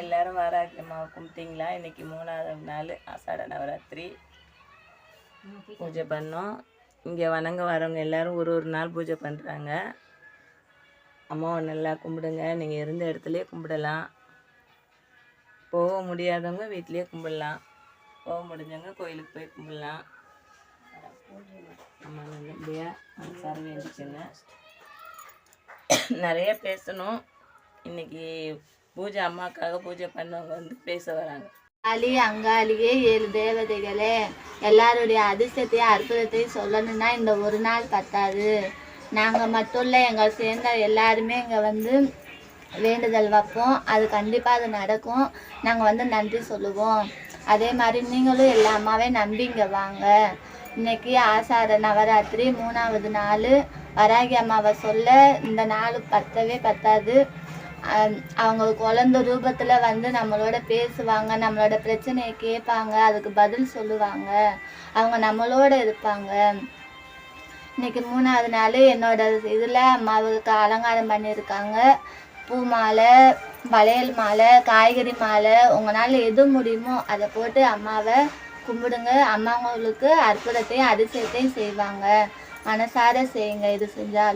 எல்லாரும் வாராகி அம்மாவை கும்பிட்டீங்களா? இன்னைக்கு மூணாவது நாள் ஆசாட நவராத்திரி. பூஜை பண்ணோம். இங்கே வணங்க வரவங்க எல்லாரும் ஒரு ஒரு நாள் பூஜை பண்ணுறாங்க அம்மாவை நல்லா கும்பிடுங்க. நீங்கள் இருந்த இடத்துலையே கும்பிடலாம். போக முடியாதவங்க வீட்லேயே கும்பிடலாம். போக முடிஞ்சவங்க கோயிலுக்கு போய் கும்பிடலாம். அம்மா நல்லபடியாக சார் வேண்டிச்சுங்க நிறைய பேசணும். இன்னைக்கு பூஜை அம்மாக்காக பூஜை பண்ணவங்க வந்து பேச வராங்க. அலி அங்காளியே ஏழு தேவதைகளே எல்லாருடைய அதிர்ஷ்டத்தையும் அற்புதத்தையும் சொல்லணும்னா இந்த ஒரு நாள் பத்தாது. நாங்கள் மட்டும் இல்லை எங்களை சேர்ந்த எல்லாருமே இங்கே வந்து வேண்டுதல் வைப்போம். அது கண்டிப்பாக அது நடக்கும். நாங்கள் வந்து நன்றி சொல்லுவோம். அதே மாதிரி நீங்களும் எல்லா அம்மாவே நம்பிங்க வாங்க. இன்னைக்கு ஆசார நவராத்திரி மூணாவது நாள். வராகி அம்மாவை சொல்ல இந்த நாள் பத்தவே பத்தாது. அவங்க குழந்த ரூபத்தில் வந்து நம்மளோட பேசுவாங்க நம்மளோட பிரச்சனையை கேட்பாங்க அதுக்கு பதில் சொல்லுவாங்க அவங்க நம்மளோட இருப்பாங்க. இன்னைக்கு மூணாவது நாள் என்னோட இதில் அம்மாவுக்கு அலங்காரம் பண்ணியிருக்காங்க. பூ மாலை வளையல் மாலை காய்கறி மாலை உங்களால் எது முடியுமோ அதை போட்டு அம்மாவை கும்பிடுங்க. அம்மாங்களுக்கு அற்புதத்தையும் அதிசயத்தையும் செய்வாங்க. மனசார செய்யுங்க இது செஞ்சாலும்.